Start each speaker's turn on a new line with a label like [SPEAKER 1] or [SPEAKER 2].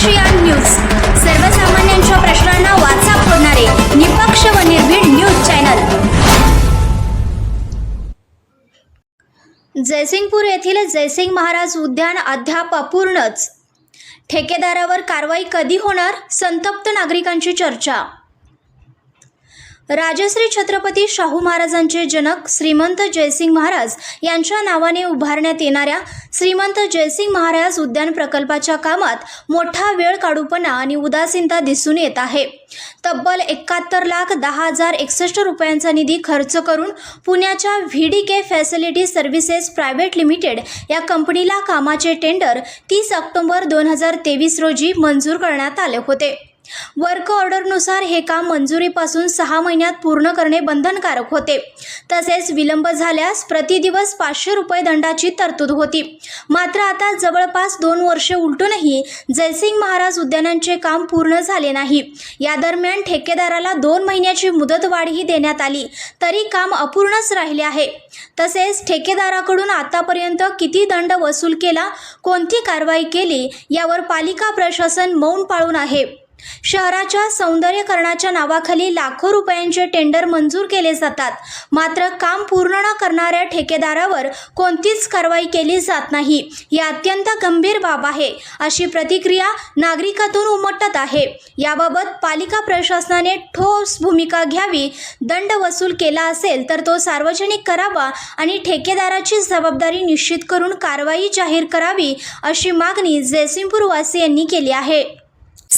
[SPEAKER 1] ASEAN news. सर्वसामान्यांच्या प्रश्नांना वाचा फोडणारे निपक्ष व निर्भीड न्यूज चॅनल. जयसिंगपूर येथील जयसिंग महाराज उद्यान अद्याप अपूर्णच. ठेकेदारावर कारवाई कधी होणार? संतप्त नागरिकांची चर्चा. राजश्री छत्रपती शाहू महाराजांचे जनक श्रीमंत जयसिंग महाराज यांच्या नावाने उभारण्यात येणाऱ्या श्रीमंत जयसिंग महाराज उद्यान प्रकल्पाच्या कामात मोठा वेळ काढूपणा आणि उदासीनता दिसून येत आहे. तब्बल एकाहत्तर लाख दहा हजार एकसष्ट रुपयांचा निधी खर्च करून पुण्याच्या V D K facility services private limited या कंपनीला कामाचे टेंडर तीस ऑक्टोबर दोन हजार तेवीस रोजी मंजूर करण्यात आले होते. वर्क ऑर्डरनुसार हे काम मंजुरीपासून सहा महिन्यात पूर्ण करणे बंधनकारक होते. तसेच विलंब झाल्यास प्रतिदिवस पाचशे रुपये दंडाची तरतूद होती. मात्र आता जवळपास दोन वर्षे उलटूनही जयसिंग महाराज उद्यानांचे काम पूर्ण झाले नाही. या दरम्यान ठेकेदाराला दोन महिन्याची मुदतवाढही देण्यात आली तरी काम अपूर्णच राहिले आहे. तसेच ठेकेदाराकडून आतापर्यंत किती दंड वसूल केला कोणती कारवाई केली यावर पालिका प्रशासन मौन पाळून आहे. शहराच्या सौंदर्यकरणाच्या नावाखाली लाखो रुपयांचे टेंडर मंजूर केले जातात. मात्र काम पूर्ण न करणाऱ्या ठेकेदारावर कोणतीच कारवाई केली जात नाही. ही अत्यंत गंभीर बाब आहे अशी प्रतिक्रिया नागरिकातून उमटत आहे. याबाबत पालिका प्रशासनाने ठोस भूमिका घ्यावी दंड वसूल केला असेल तर तो सार्वजनिक करावा आणि ठेकेदाराची जबाबदारी निश्चित करून कारवाई जाहीर करावी अशी मागणी जयसिंगपूर वासियांनी केली आहे.